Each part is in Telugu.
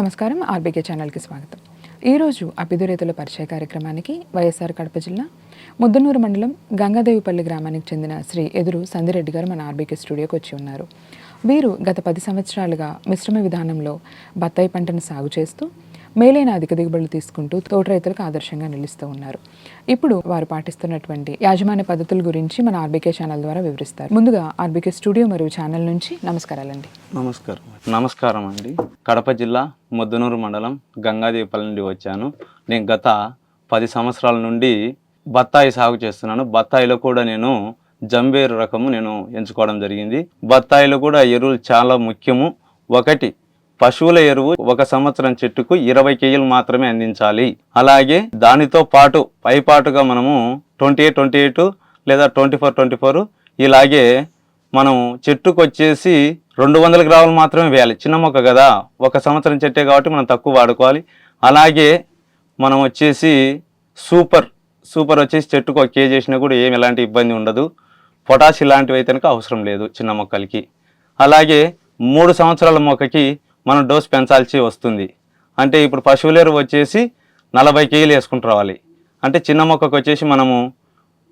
నమస్కారం. ఆర్బీకే ఛానల్కి స్వాగతం. ఈరోజు అభిదురేతుల పరిచయ కార్యక్రమానికి వైఎస్ఆర్ కడప జిల్లా ముద్దనూరు మండలం గంగాదేవిపల్లి గ్రామానికి చెందిన శ్రీ ఎదురు సందిరెడ్డి గారు మన ఆర్బీకే స్టూడియోకి వచ్చి ఉన్నారు. వీరు గత పది సంవత్సరాలుగా మిశ్రమ విధానంలో బత్తాయి పంటను సాగు చేస్తూ మేలైన అధిక దిగుబడులు తీసుకుంటూ తోట రైతులకు ఆదర్శంగా నిలుస్తూ ఉన్నారు. ఇప్పుడు వారు పాటిస్తున్నటువంటి యాజమాన్య పద్ధతుల గురించి మన ఆర్బీకే ఛానల్ ద్వారా వివరిస్తారు. ముందుగా ఆర్బీకే స్టూడియో మరియు ఛానల్ నుంచి నమస్కారాలండి. నమస్కారం నమస్కారం అండి. కడప జిల్లా ముద్దనూరు మండలం గంగాదేవిపల్లి నుండి వచ్చాను. నేను గత పది సంవత్సరాల నుండి బత్తాయి సాగు చేస్తున్నాను. బత్తాయిలో కూడా నేను జంబేరు రకము నేను ఎంచుకోవడం జరిగింది. బత్తాయిలో కూడా ఎరువులు చాలా ముఖ్యము. ఒకటి పశువుల ఎరువు ఒక సంవత్సరం చెట్టుకు ఇరవై కేజీలు మాత్రమే అందించాలి. అలాగే దానితో పాటు పైపాటుగా మనము ట్వంటీ ఎయిట్ ట్వంటీ ఎయిట్ లేదా ట్వంటీ ఫోర్ ట్వంటీ ఫోర్ ఇలాగే మనం చెట్టుకు వచ్చేసి రెండు వందల గ్రాములు మాత్రమే వేయాలి. చిన్న మొక్క కదా ఒక సంవత్సరం చెట్టే కాబట్టి మనం తక్కువ వాడుకోవాలి. అలాగే మనం వచ్చేసి సూపర్ సూపర్ వచ్చేసి చెట్టుకు ఒక కేజీ వేసినా కూడా ఏమి ఎలాంటి ఇబ్బంది ఉండదు. పొటాష్ ఇలాంటివి అయితే అవసరం లేదు చిన్న మొక్కలకి. అలాగే మూడు సంవత్సరాల మొక్కకి మనం డోస్ పెంచాల్సి వస్తుంది. అంటే ఇప్పుడు పశువుల ఎరువు వచ్చేసి నలభై కేజీలు వేసుకుంటూ రావాలి. అంటే చిన్న మొక్కకు వచ్చేసి మనము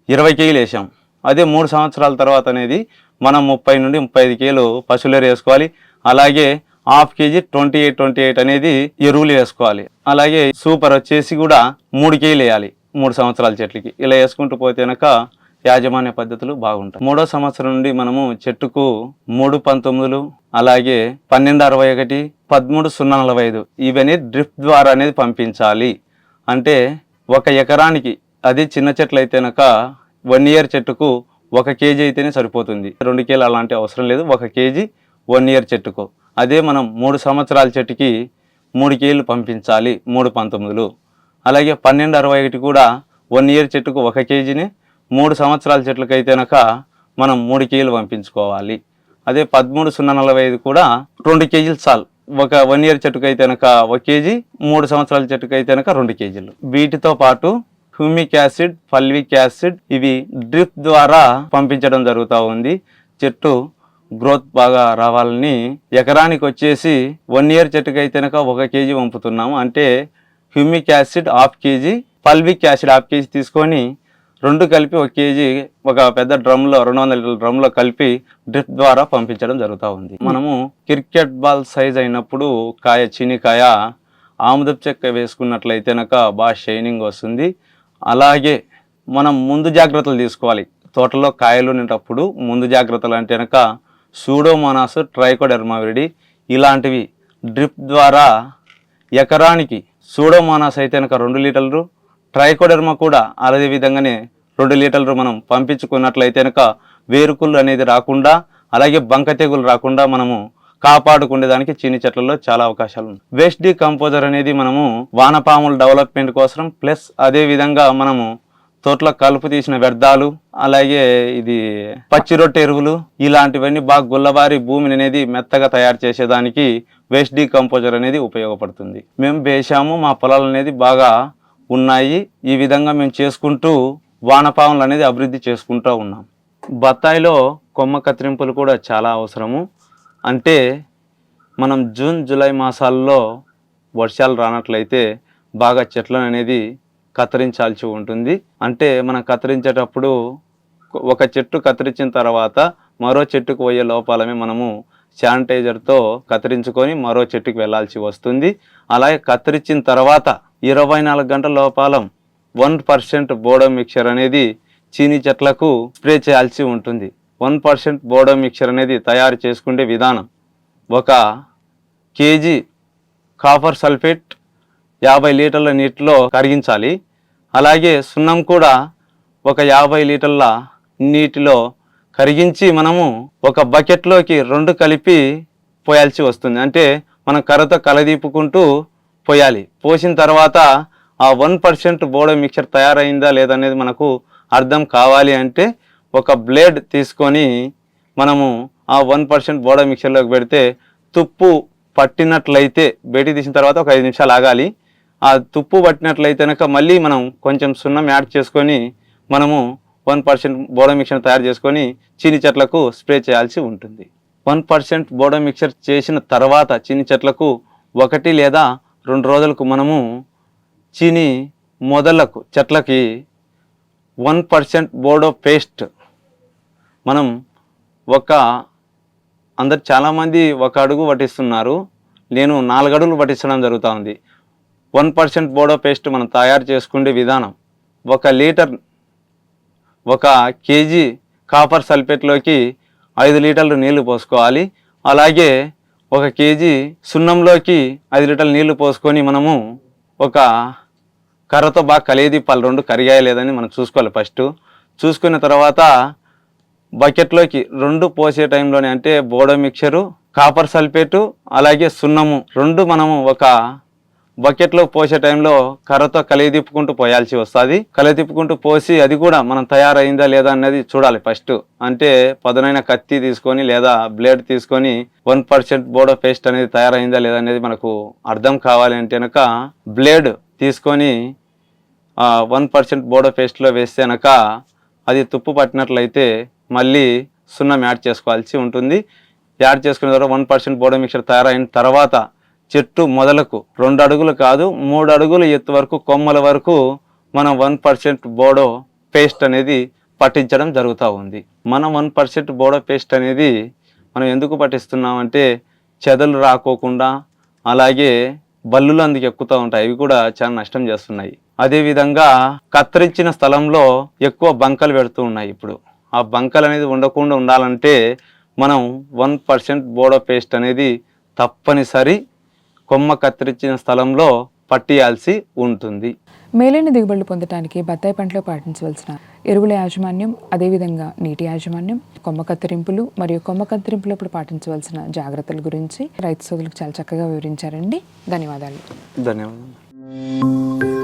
ఇరవై కేజీలు వేసాం. అదే మూడు సంవత్సరాల తర్వాత అనేది మనం ముప్పై నుండి ముప్పై ఐదు కేజీలు పశువులేరు వేసుకోవాలి. అలాగే half KG twenty eight twenty eight అనేది ఎరువులు వేసుకోవాలి. అలాగే సూపర్ వచ్చేసి కూడా మూడు కేజీలు వేయాలి. మూడు సంవత్సరాల చెట్లకి. ఇలా వేసుకుంటూ పోతే కనుక యాజమాన్య పద్ధతులు బాగుంటాయి. మూడో సంవత్సరం నుండి మనము చెట్టుకు మూడు పంతొమ్మిదిలు అలాగే పన్నెండు అరవై ఒకటి పదమూడు సున్నా నలభై ఐదు ఇవన్నీ డ్రిఫ్ట్ ద్వారా అనేది పంపించాలి. అంటే ఒక ఎకరానికి అది చిన్న చెట్లు అయితే కనుక వన్ ఇయర్ చెట్టుకు ఒక కేజీ అయితేనే సరిపోతుంది. రెండు కేజీలు అలాంటి అవసరం లేదు ఒక కేజీ వన్ ఇయర్ చెట్టుకు. అదే మనం మూడు సంవత్సరాల చెట్టుకి మూడు కేజీలు పంపించాలి మూడు పంతొమ్మిదిలు. అలాగే పన్నెండు అరవై ఒకటి కూడా వన్ ఇయర్ చెట్టుకు ఒక కేజీని మూడు సంవత్సరాల చెట్లకైతేనక అయితే మనం మూడు కేజీలు పంపించుకోవాలి. అదే పదమూడు సున్నా నలభై ఐదు కూడా రెండు కేజీలు చాలు. ఒక వన్ ఇయర్ చెట్టుకు అయితే ఒక కేజీ మూడు సంవత్సరాల చెట్టుకైతేనక అయితే రెండు కేజీలు. వీటితో పాటు హ్యూమిక్ యాసిడ్ ఫల్విక్ యాసిడ్ ఇవి డ్రిప్ ద్వారా పంపించడం జరుగుతూ ఉంది. చెట్టు గ్రోత్ బాగా రావాలని ఎకరానికి వచ్చేసి వన్ ఇయర్ చెట్టుకు అయితే ఒక కేజీ పంపుతున్నాము. అంటే humic acid half KG fulvic acid half KG తీసుకొని రెండు కలిపి ఒక కేజీ ఒక పెద్ద డ్రమ్లో రెండు వందల లీటర్ల డ్రమ్లో కలిపి డ్రిప్ ద్వారా పంపించడం జరుగుతూ ఉంది. మనము క్రికెట్ బాల్ సైజ్ అయినప్పుడు కాయ చీనికాయ ఆముదపు చెక్క వేసుకున్నట్లయితే కనుక బాగా షైనింగ్ వస్తుంది. అలాగే మనం ముందు జాగ్రత్తలు తీసుకోవాలి. తోటలో కాయలు ఉండేటప్పుడు ముందు జాగ్రత్తలు అంటే కనుక సూడోమోనాస్ ట్రైకోడెర్మావిరిడి ఇలాంటివి డ్రిప్ ద్వారా ఎకరానికి సూడోమోనాస్ అయితే కనుక రెండు లీటర్లు ట్రైకోడర్మా కూడా అదే విధంగానే రెండు లీటర్లు మనం పంపించుకున్నట్లయితే కనుక వేరుకుళ్ళు అనేది రాకుండా అలాగే బంక తెగులు రాకుండా మనము కాపాడుకునేదానికి చీని చెట్లలో చాలా అవకాశాలు ఉన్నాయి. వేస్ట్ కంపోజర్ అనేది మనము వానపాముల డెవలప్మెంట్ కోసం ప్లస్ అదే విధంగా మనము తోటలో కలుపు తీసిన వ్యర్థాలు అలాగే ఇది పచ్చి రొట్టె ఎరువులు ఇలాంటివన్నీ బాగా గుల్లబారి భూమిని అనేది మెత్తగా తయారు చేసేదానికి వేస్ట్ కంపోజర్ అనేది ఉపయోగపడుతుంది. మేము వేసాము మా పొలాలు అనేది బాగా ఉన్నాయి. ఈ విధంగా మేము చేసుకుంటూ వానపాములు అనేది అభివృద్ధి చేసుకుంటూ ఉన్నాం. బత్తాయిలో కొమ్మ కత్తిరింపులు కూడా చాలా అవసరము. అంటే మనం జూన్ జూలై మాసాల్లో వర్షాలు రానట్లయితే బాగా చెట్లను అనేది కత్తిరించాల్సి ఉంటుంది. అంటే మనం కత్తిరించేటప్పుడు ఒక చెట్టు కత్తిరించిన తర్వాత మరో చెట్టుకు పోయే లోపాలమే మనము శానిటైజర్తో కత్తిరించుకొని మరో చెట్టుకు వెళ్ళాల్సి వస్తుంది. అలాగే కత్తిరించిన తర్వాత ఇరవై నాలుగు గంటల లోపాలం వన్ పర్సెంట్ బోడో మిక్చర్ అనేది చీనీ చెట్లకు స్ప్రే చేయాల్సి ఉంటుంది. వన్ పర్సెంట్ బోడో మిక్చర్ అనేది తయారు చేసుకునే విధానం. ఒక కేజీ కాపర్ సల్ఫేట్ యాభై లీటర్ల నీటిలో కరిగించాలి. అలాగే సున్నం కూడా ఒక యాభై లీటర్ల నీటిలో కరిగించి మనము ఒక బకెట్లోకి రెండు కలిపి పోయాల్సి వస్తుంది. అంటే మనం కర్రతో కలదీపుకుంటూ పోయాలి. పోసిన తర్వాత ఆ వన్ పర్సెంట్ బోడో మిక్చర్ తయారైందా లేదనేది మనకు అర్థం కావాలి అంటే ఒక బ్లేడ్ తీసుకొని మనము ఆ వన్ పర్సెంట్ బోడో మిక్చర్లోకి పెడితే తుప్పు పట్టినట్లయితే బయటికి తీసిన తర్వాత ఒక ఐదు నిమిషాలు ఆగాలి. ఆ తుప్పు పట్టినట్లయితే కనుక మళ్ళీ మనం కొంచెం సున్నం యాడ్ చేసుకొని మనము వన్ పర్సెంట్ బోడో మిక్చర్ తయారు చేసుకొని చీని చెట్లకు స్ప్రే చేయాల్సి ఉంటుంది. వన్ పర్సెంట్ బోడో మిక్చర్ చేసిన తర్వాత చీని చెట్లకు ఒకటి లేదా రెండు రోజులకు మనము చీని మొదలకు చెట్లకి వన్ పర్సెంట్ బోడో పేస్ట్ మనం ఒక అందరు చాలామంది ఒక అడుగు పట్టిస్తున్నారు. నేను నాలుగు అడుగులు పట్టించడం జరుగుతూ ఉంది వన్ పర్సెంట్ బోడో పేస్ట్ మనం తయారు చేసుకునే విధానం ఒక లీటర్ ఒక కేజీ కాపర్ సల్ఫేట్లోకి ఐదు లీటర్లు నీళ్ళు పోసుకోవాలి. అలాగే ఒక కేజీ సున్నంలోకి ఐదు లీటర్లు నీళ్ళు పోసుకొని మనము ఒక కర్రతో బాగా కలిగి పలు రెండు కరిగాయ లేదని మనం చూసుకోవాలి ఫస్ట్. చూసుకున్న తర్వాత బకెట్లోకి రెండు పోసే టైంలోనే అంటే బోడో మిక్చరు కాపర్ సల్ఫేటు అలాగే సున్నము రెండు మనము ఒక బకెట్లో పోసే టైంలో కర్రతో కలిగి తిప్పుకుంటూ పోయాల్సి వస్తుంది. కలిగి తిప్పుకుంటూ పోసి అది కూడా మనం తయారైందా లేదా అనేది చూడాలి ఫస్ట్. అంటే పదునైన కత్తి తీసుకొని లేదా బ్లేడ్ తీసుకొని వన్ పర్సెంట్ బోడో పేస్ట్ అనేది తయారైందా లేదా అనేది మనకు అర్థం కావాలి అంటే కనుక బ్లేడ్ తీసుకొని వన్ పర్సెంట్ బోడో పేస్ట్లో వేస్తే కనుక అది తుప్పు పట్టినట్లయితే మళ్ళీ సున్నం యాడ్ చేసుకోవాల్సి ఉంటుంది. యాడ్ చేసుకున్న తర్వాత వన్ పర్సెంట్ బోడో మిక్చర్ తయారైన తర్వాత చెట్టు మొదలకు రెండు అడుగులు కాదు మూడు అడుగులు ఎత్తు వరకు కొమ్మల వరకు మనం వన్ పర్సెంట్ బోడో పేస్ట్ అనేది పట్టించడం జరుగుతూ ఉంది. మనం వన్ పర్సెంట్ బోడో పేస్ట్ అనేది మనం ఎందుకు పట్టిస్తున్నామంటే చెదలు రాకోకుండా అలాగే బల్లులు అందుకు ఎక్కుతూ ఉంటాయి. అవి కూడా చాలా నష్టం చేస్తున్నాయి. అదేవిధంగా కత్తిరించిన స్థలంలో ఎక్కువ బంకలు పెడుతూ ఉన్నాయి ఇప్పుడు. ఆ బంకలు అనేది ఉండకుండా ఉండాలంటే మనం వన్ పర్సెంట్ బోడో పేస్ట్ అనేది తప్పనిసరి కొమ్మ కత్తిరించిన స్థలంలో పట్టియాల్సి ఉంటుంది. మేలైన దిగుబడులు పొందడానికి బత్తాయి పంటలో పాటించవలసిన ఎరువుల యాజమాన్యం అదేవిధంగా నీటి యాజమాన్యం కొమ్మ కత్తిరింపులు మరియు కొమ్మ కత్తిరింపులప్పుడు పాటించవలసిన జాగ్రత్తల గురించి రైతు సోదరులకు చాలా చక్కగా వివరించారండి. ధన్యవాదాలు. ధన్యవాదాలు.